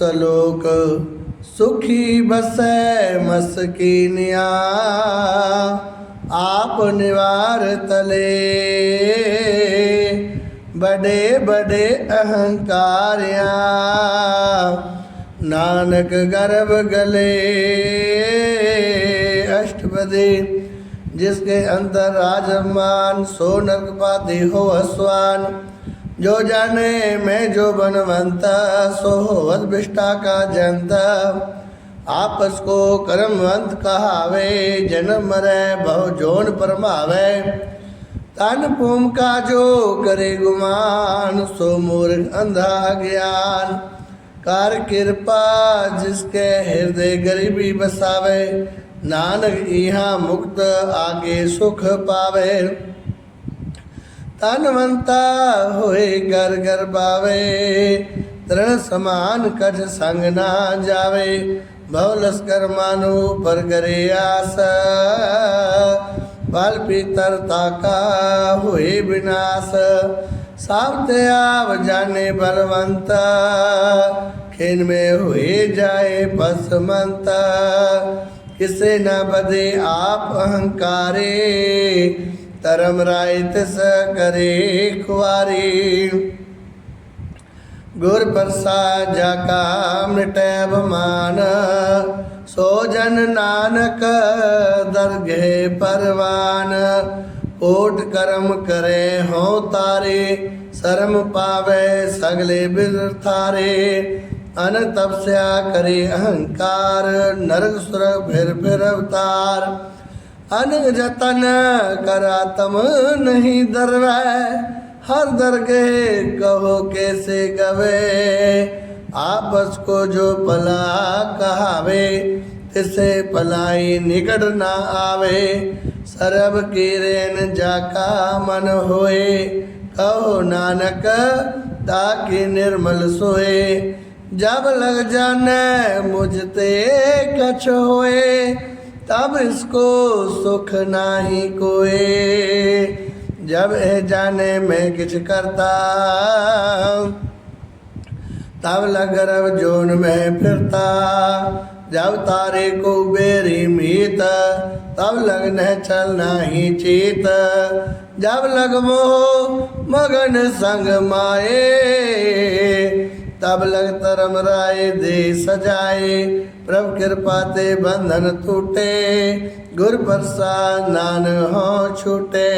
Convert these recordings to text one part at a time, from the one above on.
ਸਲੋਕ ਸੁਖੀ ਬਸੈ ਮਸਕੀਨਿਆ ਆਪ ਨਿਵਾਰ ਤਲੇ ਬੜੇ ਬੜੇ ਅਹੰਕਾਰਿਆ ਨਾਨਕ ਗਰਭ ਗਲੇ अष्टपदी जिसके अंदर राजमान सो नरकपाति हो अस्वान जो जाने मैं जो बनवंता सो होवत बिष्टा का जनता आपस को कर्मवंत कहावे जन्म मरे भव जोन परमावे तन पूम का जो करे गुमान सो मूर्ख अंधा ज्ञान कर कृपा जिसके हृदय गरीबी बसावे नानक यहाँ मुक्त आगे सुख पावे ਤਨਵੰਤਾ ਹੋਏ ਗਰ ਗਰ ਪਾਵੇ ਤ੍ਰਣ ਸਮਾਨ ਕਛ ਸੰਗ ਨਾ ਜਾਵੇ, ਬਹੁ ਲਸਕਰ ਮਾਨੂ ਪਰ ਕਰੇ ਆਸ। ਬਲ ਪੀਤਰ ਤਾਕਾ ਹੋਏ ਵਿਨਾਸ਼ ਸਭ ਤੇ ਆਵ ਜਾਣੇ ਬਲਵੰਤ। ਖਿਨ ਮੇ ਹੋਏ ਜਾਏ ਬਸਮੰਤ, ਕਿਸੇ ਨਾ ਬਦੇ ਆਪ ਅਹੰਕਾਰੇ। ਧਰਮ ਰਾਇ ਤਿਸ ਕਰੇ ਖੁਆਰੀ ਗੁਰ ਪ੍ਰਸਾਦ ਜਾ ਕਾ ਮਿਟੈ ਬਮਾਨ ਸੋ ਜਨ ਨਾਨਕ ਦਰਗਹਿ ਪਰਵਾਨ। ਕੋਟ ਕਰਮ ਕਰੇ ਹੋ ਤਾਰੇ, ਸ਼ਰਮ ਪਾਵੇ ਸਗਲੇ ਬਿਰ ਥਾਰੇ। ਅਨ ਤਪਸਿਆ ਕਰੇ ਅਹੰਕਾਰ, ਨਰਕ ਸੁਰ ਫਿਰ ਫਿਰ ਅਵਤਾਰ। ਅਨ ਜਤਨ ਕਰ ਆਤਮ ਨਹੀਂ ਦਰਵੈ। ਹਰ ਦਰਗੇ ਕਹੋ ਕੈਸੇ ਗਵੇ। ਆਪਸ ਕੋ ਜੋ ਭਲਾ ਕਹਾਵੇ, ਤਿਸੇ ਭਲਾਈ ਨਿਕਟ ਨਾ ਆਵੇ। ਸਰਬ ਕੀਰੇਨ ਜਾ ਕਾ ਮਨ ਹੋਏ, ਕਹੋ ਨਾਨਕ ਤਾਂ ਕਿ ਨਿਰਮਲ ਸੋਏ। ਜਬ ਲਗ ਜਾਣੈ ਮੁਝ ਤੇ ਕਛ ਹੋਏ तब इसको सुख नाही कोए जब ए जाने मैं किछ करता तब लग रब जोन में फिरता जब तारे को बेरी मीत तब लग न चलना ही चीत जब लग मोह मगन संग माए ਤਬ ਲਗ ਧਰਮ ਰਾਏ ਦੇ ਸਜਾਏ। ਪ੍ਰਭ ਕਿਰਪਾ ਤੇ ਬੰਧਨ ਟੂਟੇ। ਗੁਰ ਪ੍ਰਸਾਦ ਨਾਨ ਹੋ ਛੁਟੇ।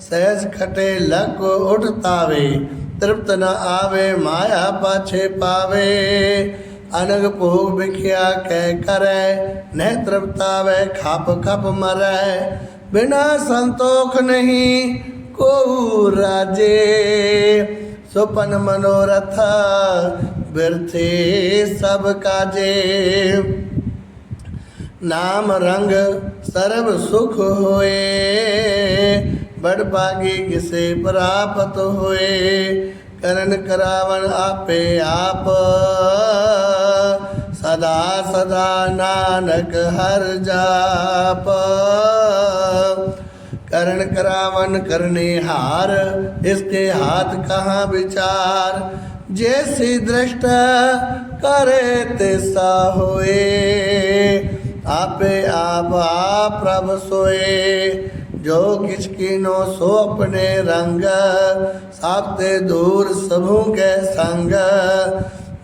ਸਹਿਜ ਖਟੇ ਲਗ ਉਠਤਾਵੇ ਤ੍ਰਿਪਤ ਨ ਆਵੇ, ਮਾਇਆ ਪਾਛੇ ਪਾਵੇ। ਅਨਗ ਭੋਗ ਵਿਖਿਆ ਕਹਿ ਕਰੈ। ਨਹਿ ਤ੍ਰਿਪਤਾਵੇ, ਖਾਪ ਖਪ ਮਰੈ। ਬਿਨਾ ਸੰਤੋਖ ਨਹੀਂ ਕੋ ਰਾਜੇ। सुपन मनोरथ बिरथे सब काजे ਨਾਮ ਰੰਗ ਸਰਬ ਸੁਖ ਹੋਏ ਬੜ ਭਾਗੀ ਕਿਸੇ ਪ੍ਰਾਪਤ ਹੋਏ ਕਰਨ ਕਰਾਵਣ ਆਪੇ ਆਪ ਸਦਾ ਸਦਾ ਨਾਨਕ ਹਰ ਜਾਪ करण करावन करने हार इसके हाथ कहाँ विचार जैसी दृष्ट करे तैसा होए आपे आप आप प्रभ सोए जो किछ कीनो सो अपने रंग साते दूर सबों के संग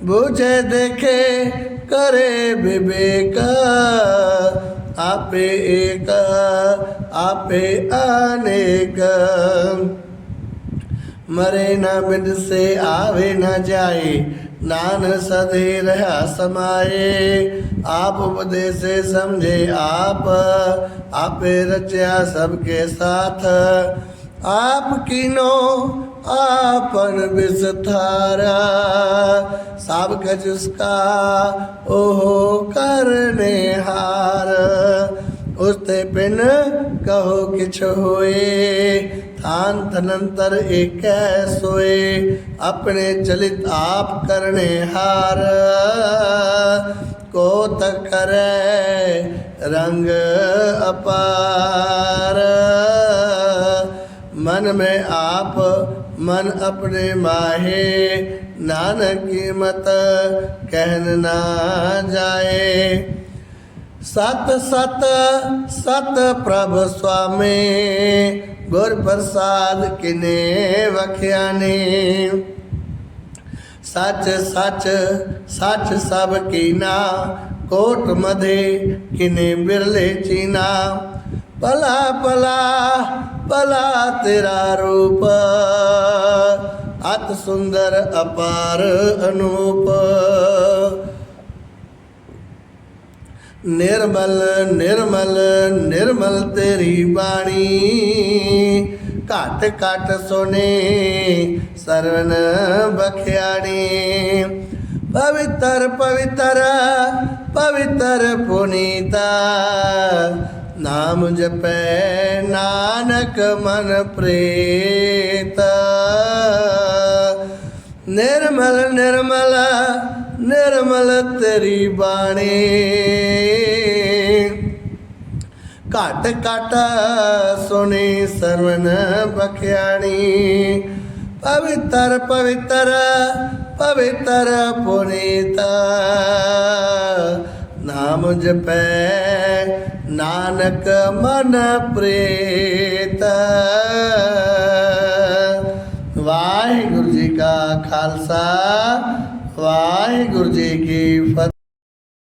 बुझे देखे करे विवेक ਆਪੇ ਏਕ, ਆਪੇ ਅਨੇਕ। ਮਰੇ ਨਾ ਬਿਦ ਸੇ ਆਵੇ ਨਾ ਜਾਏ ਨਾਨ ਸਦੇ ਰਹਾ ਸਮਾਏ। ਆਪ ਉਪਦੇਸੇ ਸਮਝੇ ਆਪ, ਆਪੇ ਰਚਿਆ ਸਭ ਕੇ ਸਾਥ। ਆਪ ਕੀਨੋ आपन विस्तारा सब कछ उसका ओहो करने हार ਉਸਤੇ ਪਿਨ ਕਹੋ ਕਿਛ ਹੋਏ ਥਾਨ ਤਨੰਤਰ ਏਕੈ ਸੋਏ ਆਪਣੇ ਚਲਿਤ ਆਪ ਕਰਨੇ ਹਾਰ ਕੋ ਤਕ ਕਰੈ ਰੰਗ ਅਪਾਰ मन में आप ਮਨ ਆਪਣੇ ਮਾਹੇ ਨਾਨਕ ਕੀਮਤ ਕਹਿਨ ਨਾ ਜਾਏ ਸਤ ਸਤ ਸਤ ਪ੍ਰਭ ਸੁਆਮੀ ਗੁਰ ਪ੍ਰਸਾਦ ਕਿਨੇ ਵਖਿਆਨੇ ਸੱਚ ਸੱਚ ਸੱਚ ਸਭ ਕੀਨਾ ਕੋਟ ਮਧੇ ਕਿਨੇ ਬਿਰਲੇ ਚੀਨਾ ਭਲਾ ਭਲਾ ਭਲਾ ਤੇਰਾ ਰੂਪ, ਅਤ ਸੁੰਦਰ ਅਪਾਰ ਅਨੂਪ। ਨਿਰਮਲ ਨਿਰਮਲ ਨਿਰਮਲ ਤੇਰੀ ਬਾਣੀ, ਘਟ ਘਟ ਸੁਨੇ ਸਰਵਨ ਬਖਿਆਣੀ। ਪਵਿੱਤਰ ਪਵਿੱਤਰ ਪਵਿੱਤਰ ਪੁਨੀਤਾ ਨਾਮ ਜਪੈ ਨਾਨਕ ਮਨ ਪ੍ਰੀਤ। ਨਿਰਮਲ ਨਿਰਮਲ ਨਿਰਮਲ ਤੇਰੀ ਬਾਣੀ। ਘਟ ਘਟ ਸੁਣੀ ਸਰਵਨ ਬਖਿਆਣੀ। ਪਵਿੱਤਰ ਪਵਿੱਤਰ ਪਵਿੱਤਰ ਪੁਨੀਤ। ਨਾਮ ਜਪੈ ਨਾਨਕ ਮਨ ਪ੍ਰੇਤ। ਵਾਹਿਗੁਰੂ ਜੀ ਕਾ ਖਾਲਸਾ ਵਾਹਿਗੁਰੂ ਜੀ ਕੀ ਫਤਿਹ।